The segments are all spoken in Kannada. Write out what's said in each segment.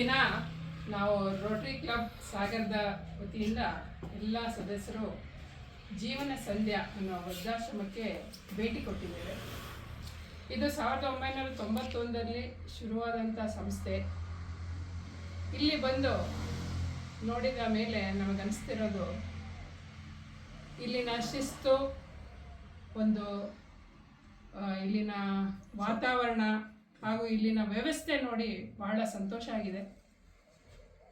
ದಿನ ನಾವು ರೋಟರಿ ಕ್ಲಬ್ ಸಾಗರದ ವತಿಯಿಂದ ಎಲ್ಲ ಸದಸ್ಯರು ಜೀವನ ಸಂಧ್ಯಾ ಅನ್ನೋ ವೃದ್ಧಾಶ್ರಮಕ್ಕೆ ಭೇಟಿ ಕೊಟ್ಟಿದ್ದೇವೆ. ಇದು ಸಾವಿರದ ಒಂಬೈನೂರ ತೊಂಬತ್ತೊಂದರಲ್ಲಿ ಶುರುವಾದಂಥ ಸಂಸ್ಥೆ. ಇಲ್ಲಿ ಬಂದು ನೋಡಿದ ಮೇಲೆ ನಮಗನ್ನಿಸ್ತಿರೋದು ಇಲ್ಲಿನ ಶಿಸ್ತು, ಒಂದು ಇಲ್ಲಿನ ವಾತಾವರಣ ಹಾಗೂ ಇಲ್ಲಿನ ವ್ಯವಸ್ಥೆ ನೋಡಿ ಬಹಳ ಸಂತೋಷ ಆಗಿದೆ.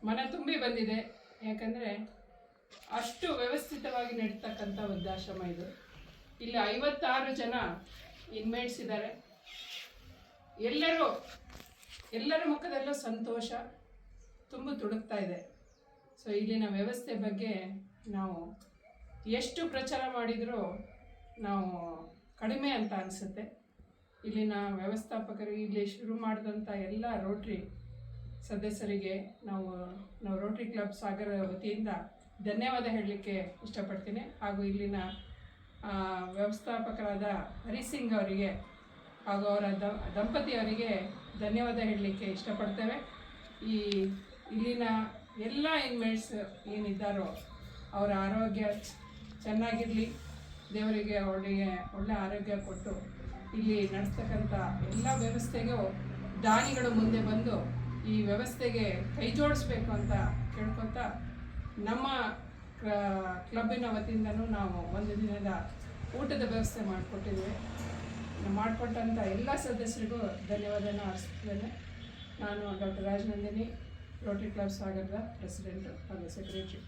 ಮನ ತುಂಬಿ ಬಂದಿದೆ. ಯಾಕಂದರೆ ಅಷ್ಟು ವ್ಯವಸ್ಥಿತವಾಗಿ ನಡೀತಕ್ಕಂಥ ವೃದ್ಧಾಶ್ರಮ ಇದು. ಇಲ್ಲಿ ಐವತ್ತಾರು ಜನ ಇನ್ಮೇಟ್ಸ್ ಇದ್ದಾರೆ. ಎಲ್ಲರೂ, ಎಲ್ಲರ ಮುಖದಲ್ಲೂ ಸಂತೋಷ, ತುಂಬ ತುಡುಕ್ತಾ ಇದೆ. ಸೊ ಇಲ್ಲಿನ ವ್ಯವಸ್ಥೆ ಬಗ್ಗೆ ನಾವು ಎಷ್ಟು ಪ್ರಚಾರ ಮಾಡಿದರೂ ನಾವು ಕಡಿಮೆ ಅಂತ ಅನಿಸುತ್ತೆ. ಇಲ್ಲಿನ ವ್ಯವಸ್ಥಾಪಕರಿಗೆ ಇಲ್ಲಿ ಶುರು ಮಾಡಿದಂಥ ಎಲ್ಲ ರೋಟ್ರಿ ಸದಸ್ಯರಿಗೆ ನಾವು ನಾವು ರೋಟ್ರಿ ಕ್ಲಬ್ ಸಾಗರ ವತಿಯಿಂದ ಧನ್ಯವಾದ ಹೇಳಲಿಕ್ಕೆ ಇಷ್ಟಪಡ್ತೀನಿ. ಹಾಗೂ ಇಲ್ಲಿನ ವ್ಯವಸ್ಥಾಪಕರಾದ ಹರಿಸಿಂಗ್ ಅವರಿಗೆ ಹಾಗೂ ಅವರ ದ, ದಂಪತಿಯವರಿಗೆ ಧನ್ಯವಾದ ಹೇಳಲಿಕ್ಕೆ ಇಷ್ಟಪಡ್ತೇವೆ. ಈ ಇಲ್ಲಿನ ಎಲ್ಲ ಇನ್ಮೇಟ್ಸ್ ಏನಿದ್ದಾರೋ ಅವರ ಆರೋಗ್ಯ ಚೆನ್ನಾಗಿರಲಿ. ದೇವರಿಗೆ ಅವರಿಗೆ ಒಳ್ಳೆ ಆರೋಗ್ಯ ಕೊಟ್ಟು ಇಲ್ಲಿ ನಡೆಸ್ತಕ್ಕಂಥ ಎಲ್ಲ ವ್ಯವಸ್ಥೆಗೂ ದಾನಿಗಳು ಮುಂದೆ ಬಂದು ಈ ವ್ಯವಸ್ಥೆಗೆ ಕೈ ಜೋಡಿಸ್ಬೇಕು ಅಂತ ಕೇಳ್ಕೊತ ನಮ್ಮ ಕ್ಲಬ್ಬಿನ ವತಿಯಿಂದನೂ ನಾವು ಒಂದು ದಿನದ ಊಟದ ವ್ಯವಸ್ಥೆ ಮಾಡಿಕೊಟ್ಟಿದ್ವಿ ಮಾಡಿಕೊಟ್ಟಂಥ ಎಲ್ಲ ಸದಸ್ಯರಿಗೂ ಧನ್ಯವಾದನ ಅರ್ಪಿಸ್ತೇನೆ ನಾನು ಡಾಕ್ಟರ್ ರಾಜನಂದಿನಿ, ರೋಟರಿ ಕ್ಲಬ್ ಸಾಗರದ ಪ್ರೆಸಿಡೆಂಟು ಹಾಗೂ ಸೆಕ್ರೆಟರಿ.